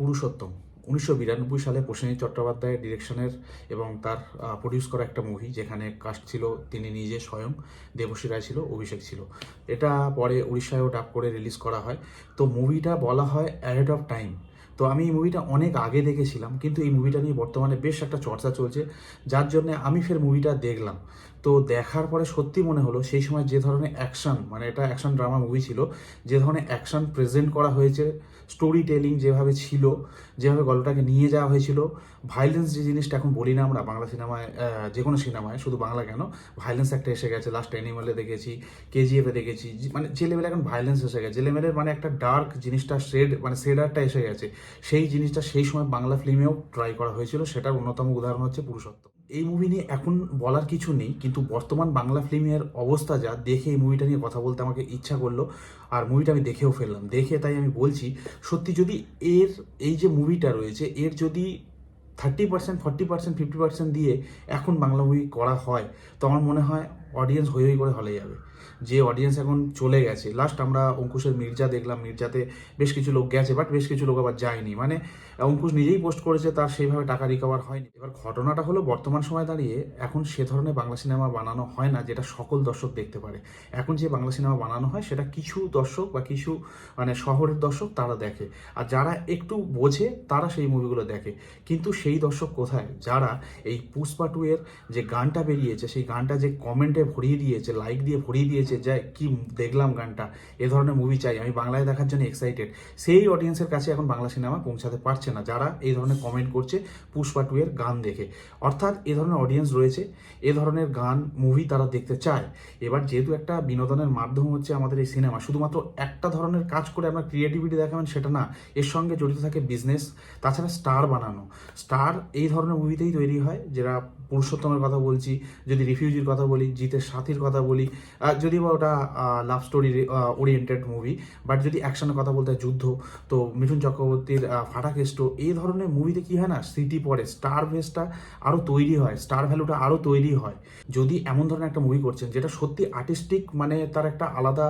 পুরুষোত্তম। উনিশশো বিরানব্বই সালে প্রসেনজিৎ চট্টোপাধ্যায়ের ডিরেকশনের এবং তার প্রডিউস করা একটা মুভি যেখানে কাস্ট ছিল তিনি নিজে স্বয়ং, দেবশ্রী রায় ছিল, অভিষেক ছিল। এটা পরে উড়িষ্যায়ও ডাব করে রিলিজ করা হয়। তো মুভিটা বলা হয় অ্যাহেড অফ টাইম তো আমি এই মুভিটা অনেক আগে দেখেছিলাম, কিন্তু এই মুভিটা নিয়ে বর্তমানে বেশ একটা চর্চা চলছে। যার জন্য আমি ফের মুভিটা দেখলাম। তো দেখার পরে সত্যি মনে হলো সেই সময় যে ধরনের অ্যাকশন মানে এটা অ্যাকশন ড্রামা মুভি ছিল, যে ধরনের অ্যাকশন প্রেজেন্ট করা হয়েছে স্টোরি টেলিং যেভাবে ছিল, যেভাবে গল্পটাকে নিয়ে যাওয়া হয়েছিল। ভাইলেন্স যে জিনিসটা এখন বলি না আমরা, বাংলা সিনেমায় যে কোনো সিনেমায়, শুধু বাংলা কেন ভাইলেন্স একটা এসে গেছে। লাস্ট অ্যানিমালে দেখেছি কেজিএফে দেখেছি মানে যে লেভেলে এখন ভাইলেন্স এসে গেছে, যে লেভেলের মানে একটা ডার্ক জিনিসটা শেড মানে শেডারটা এসে গেছে। সেই জিনিসটা সেই সময় বাংলা ফিল্মেও ট্রাই করা হয়েছিল, সেটার অন্যতম উদাহরণ হচ্ছে পুরুষত্ব এই মুভি নিয়ে এখন বলার কিছু নেই, কিন্তু বর্তমান বাংলা ফিল্মের অবস্থা যা, দেখে এই মুভিটা নিয়ে কথা বলতে আমাকে ইচ্ছা করল, আর মুভিটা আমি দেখেও ফেললাম। দেখে তাই আমি বলছি, সত্যি যদি এর, এই যে মুভিটা রয়েছে, এর যদি thirty percent forty percent fifty percent দিয়ে এখন বাংলা মুভি করা হয়, তো আমার মনে হয় অডিয়েন্স হই হই করে হলে যাবে। যে অডিয়েন্স এখন চলে গেছে লাস্ট আমরা অঙ্কুশের মির্জা দেখলাম, মির্জাতে বেশ কিছু লোক গেছে বাট বেশ কিছু লোক আবার যায়নি। মানে অঙ্কুশ নিজেই পোস্ট করেছে, তার সেইভাবে টাকা রিকভার হয়নি। এবার ঘটনাটা হলো, বর্তমান সময় দাঁড়িয়ে এখন সে ধরনের বাংলা সিনেমা বানানো হয় না, যেটা সকল দর্শক দেখতে পারে। এখন যে বাংলা সিনেমা বানানো হয়, সেটা কিছু দর্শক বা কিছু মানে শহরের দর্শক তারা দেখে। আর যারা একটু বোঝে, তারা সেই মুভিগুলো দেখে। কিন্তু সেই দর্শক কোথায়? যারা এই পুষ্পা টু এর যে গানটা বেরিয়েছে, সেই গানটা যে কমেন্টে ভরিয়ে দিয়েছে লাইক দিয়ে ভরিয়ে দিয়েছে যে কি দেখলাম গানটা, এ ধরনের মুভি চাই, আমি বাংলায় দেখার জন্য এক্সাইটেড সেই অডিয়েন্সের কাছে এখন বাংলা সিনেমা পৌঁছাতে পারছে না, যারা এই ধরনের কমেন্ট করছে পুষ্পা টু এর গান দেখে। অর্থাৎ এ ধরনের অডিয়েন্স রয়েছে, এ ধরনের গান মুভি তারা দেখতে চায়। এবার যেহেতু একটা বিনোদনের মাধ্যম হচ্ছে আমাদের এই সিনেমা শুধুমাত্র একটা ধরনের কাজ করে আমরা ক্রিয়েটিভিটি দেখাবেন সেটা না, এর সঙ্গে জড়িত থাকে বিজনেস তাছাড়া স্টার বানানো। স্টার এই ধরনের মুভিতেই তৈরি হয়, যেটা পুরুষোত্তমের কথা বলছি, যদি রিফিউজির কথা বলি জিতের সাথীর কথা বলি যদি বা ওটা love story oriented movie but যদি অ্যাকশনের কথা বলতে যুদ্ধ, তো মিঠুন চক্রবর্তীর ফাটাকেষ্ট, এই ধরনের মুভিতে কি হয় না, স্মৃতি পড়ে স্টার বেসটা আরও তৈরি হয় স্টার ভ্যালুটা আরও তৈরি হয়। যদি এমন ধরনের একটা মুভি করছেন, যেটা সত্যি আর্টিস্টিক মানে তার একটা আলাদা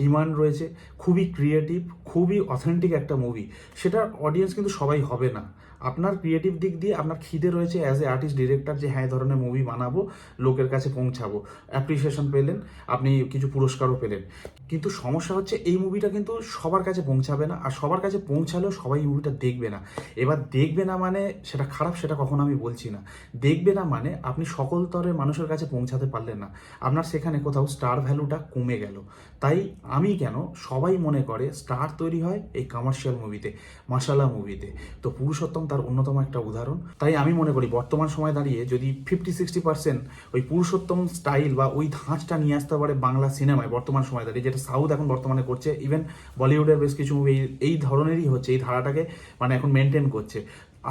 ডিমান্ড রয়েছে, খুবই ক্রিয়েটিভ খুবই অথেন্টিক একটা মুভি সেটার অডিয়েন্স কিন্তু সবাই হবে না। আপনার ক্রিয়েটিভ দিক দিয়ে আপনার খিদে রয়েছে অ্যাজ এ আর্টিস্ট ডিরেক্টর যে হ্যাঁ ধরনের মুভি বানাবো, লোকের কাছে পৌঁছাবো। অ্যাপ্রিসিয়েশন পেলেন, আপনি কিছু পুরস্কারও পেলেন। কিন্তু সমস্যা হচ্ছে এই মুভিটা কিন্তু সবার কাছে পৌঁছাবে না, আর সবার কাছে পৌঁছালেও সবাই মুভিটা দেখবে না। এবার দেখবে না মানে সেটা খারাপ, সেটা কখনো আমি বলছি না। দেখবে না মানে আপনি সকল স্তরের মানুষের কাছে পৌঁছাতে পারলেন না। আপনার সেখানে কোথাও স্টার ভ্যালুটা কমে গেল। তাই আমি কেন সবাই মনে করে স্টার তৈরি হয় এই কমার্শিয়াল মুভিতে মাসালা মুভিতে তো পুরুষোত্তম তার অন্যতম একটা উদাহরণ। তাই আমি মনে করি বর্তমান সময় দাঁড়িয়ে যদি ফিফটি সিক্সটি পার্সেন্ট ওই পুরুষোত্তম স্টাইল বা ওই ধাঁচটা নিয়ে আসতে পারে বাংলা সিনেমায় বর্তমান সময় দাঁড়িয়ে, যেটা সাউথ এখন বর্তমানে করছে ইভেন বলিউডের বেশ কিছু মুভি এই ধরনেরই হচ্ছে, এই ধারাটাকে মানে এখন মেনটেন করছে।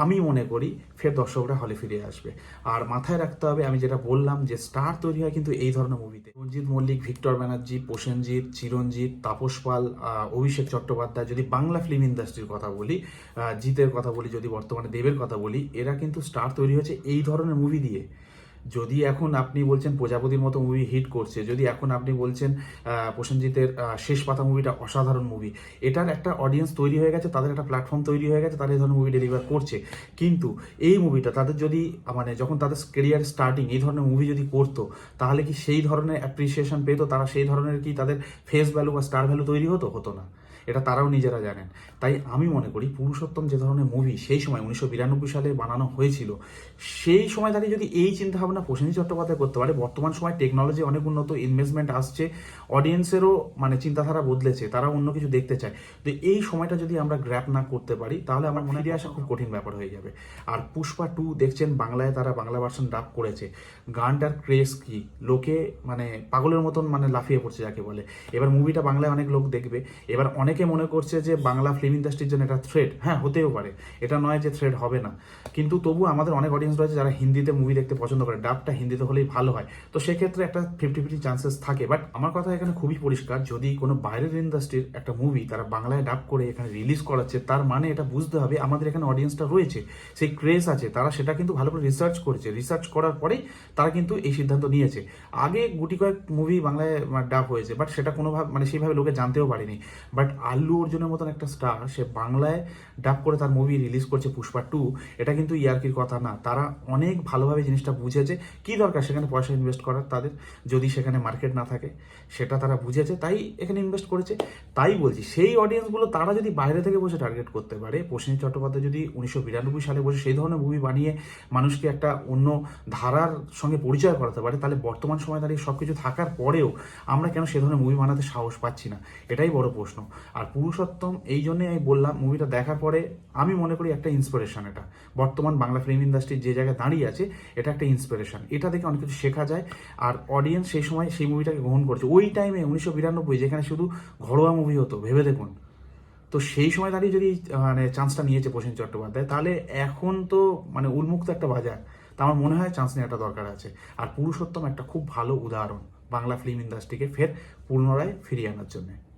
আমি মনে করি ফের দর্শকরা হলে ফিরে আসবে। আর মাথায় রাখতে হবে, আমি যেটা বললাম যে স্টার তৈরি হয় কিন্তু এই ধরনের মুভিতে রঞ্জিত মল্লিক, ভিক্টর ব্যানার্জি, প্রসেনজিৎ চিরঞ্জিত তাপস পাল অভিষেক চট্টোপাধ্যায় যদি বাংলা ফিল্ম ইন্ডাস্ট্রির কথা বলি জিতের কথা বলি, যদি বর্তমানে দেবের কথা বলি, এরা কিন্তু স্টার তৈরি হয়েছে এই ধরনের মুভি দিয়ে। যদি এখন আপনি বলছেন প্রজাপতির মতো মুভি হিট করছে, যদি এখন আপনি বলছেন প্রসেনজিতের শেষ পাতা মুভিটা অসাধারণ মুভি এটার একটা অডিয়েন্স তৈরি হয়ে গেছে, তাদের একটা প্ল্যাটফর্ম তৈরি হয়ে গেছে, তারা এই ধরনের মুভি ডেলিভার করছে। কিন্তু এই মুভিটা তাদের যদি মানে যখন তাদের কেরিয়ার স্টার্টিং এই ধরনের মুভি যদি করতো, তাহলে কি সেই ধরনের অ্যাপ্রিসিয়েশন পেতো? তারা সেই ধরনের কি তাদের ফেস ভ্যালু বা স্টার ভ্যালু তৈরি হতো? হতো না। এটা তারাও নিজেরা জানেন। তাই আমি মনে করি পুরুষোত্তম যে ধরনের মুভি সেই সময় উনিশশো বিরানব্বই সালে বানানো হয়েছিল, সেই সময় দাঁড়িয়ে যদি এই চিন্তাভাবনা প্রসেনজিৎ চট্টোপাধ্যায় করতে পারে। বর্তমান সময় টেকনোলজি অনেক উন্নত ইনভেস্টমেন্ট আসছে অডিয়েন্সেরও মানে চিন্তাধারা বদলেছে তারা অন্য কিছু দেখতে চায়। তো এই সময়টা যদি আমরা গ্র্যাপ না করতে পারি তাহলে আমার মনে হয় আসা খুব কঠিন ব্যাপার হয়ে যাবে। আর পুষ্পা টু দেখছেন বাংলায় তারা বাংলা ভার্সন ডাব করেছে। গানটার ক্রেজ কি? লোকে মানে পাগলের মতন মানে লাফিয়ে পড়ছে যাকে বলে। এবার মুভিটা বাংলায় অনেক লোক দেখবে। এবার অনেকে মনে করছে যে বাংলা ফিল্ম ইন্ডাস্ট্রির জন্য এটা থ্রেড হ্যাঁ হতেও পারে। এটা নয় যে থ্রেড হবে না। কিন্তু তবু আমাদের অনেক অডিয়েন্স রয়েছে যারা হিন্দিতে মুভি দেখতে পছন্দ করে। ডাবটা হিন্দিতে হলেই ভালো হয়। তো সেক্ষেত্রে একটা ফিফটি ফিফটি চান্সেস থাকে। বাট আমার কথা এখানে খুবই পরিষ্কার, যদি কোনো বাইরের ইন্ডাস্ট্রির একটা মুভি তারা বাংলায় ডাব করে এখানে রিলিজ করাচ্ছে, তার মানে এটা বুঝতে হবে আমাদের এখানে অডিয়েন্সটা রয়েছে, সেই ক্রেজ আছে, তারা সেটা কিন্তু ভালো করে রিসার্চ করেছে। রিসার্চ করার পরে তারা কিন্তু এই সিদ্ধান্ত নিয়েছে। আগে গুটি কয়েক মুভি বাংলায় ডাব হয়েছে বাট সেটা কোনোভাবে মানে সেইভাবে লোকে জানতেও পারেনি। বাট আল্লু অর্জুনের মতন একটা স্টার সে বাংলায় ডাব করে তার মুভি রিলিজ করছে পুষ্পা টু এটা কিন্তু ইয়ার্কির কথা না। তারা অনেক ভালোভাবে জিনিসটা বুঝেছে কি দরকার সেখানে পয়সা ইনভেস্ট করার তাদের? যদি সেখানে মার্কেট না থাকে, সেটা তারা বুঝেছে, তাই এখানে ইনভেস্ট করেছে। তাই বলছি, সেই অডিয়েন্সগুলো তারা যদি বাইরে থেকে বসে টার্গেট করতে পারে প্রসেনজিৎ চট্টোপাধ্যায় যদি উনিশশো বিরানব্বই সালে বসে সেই ধরনের মুভি বানিয়ে মানুষকে একটা অন্য ধারার সঙ্গে পরিচয় করাতে পারে, তাহলে বর্তমান সময় দাঁড়িয়ে সব কিছু থাকার পরেও আমরা কেন সে ধরনের মুভি বানাতে সাহস পাচ্ছি না? এটাই বড় প্রশ্ন। আর পুরুষোত্তম, এই জন্যই আমি বললাম মুভিটা দেখার পরে আমি মনে করি একটা ইন্সপিরেশন এটা। বর্তমান বাংলা ফিল্ম ইন্ডাস্ট্রির যে জায়গায় দাঁড়িয়ে আছে, এটা একটা ইন্সপিরেশন এটা থেকে অনেক কিছু শেখা যায়। আর অডিয়েন্স সেই সময় সেই মুভিটাকে গ্রহণ করছে। ওই টাইমে উনিশশো বিরানব্বই, যেখানে শুধু ঘরোয়া মুভি হতো, ভেবে দেখুন। তো সেই সময় দাঁড়িয়ে যদি মানে চান্সটা নিয়েছে প্রসেন চট্টোপাধ্যায়, তাহলে এখন তো মানে উন্মুক্ত একটা বাজার। তা আমার মনে হয় চান্স নেওয়াটা দরকার আছে। আর পুরুষোত্তম একটা খুব ভালো উদাহরণ বাংলা ফিল্ম ইন্ডাস্ট্রিকে ফের পুনরায় ফিরিয়ে আনার জন্য।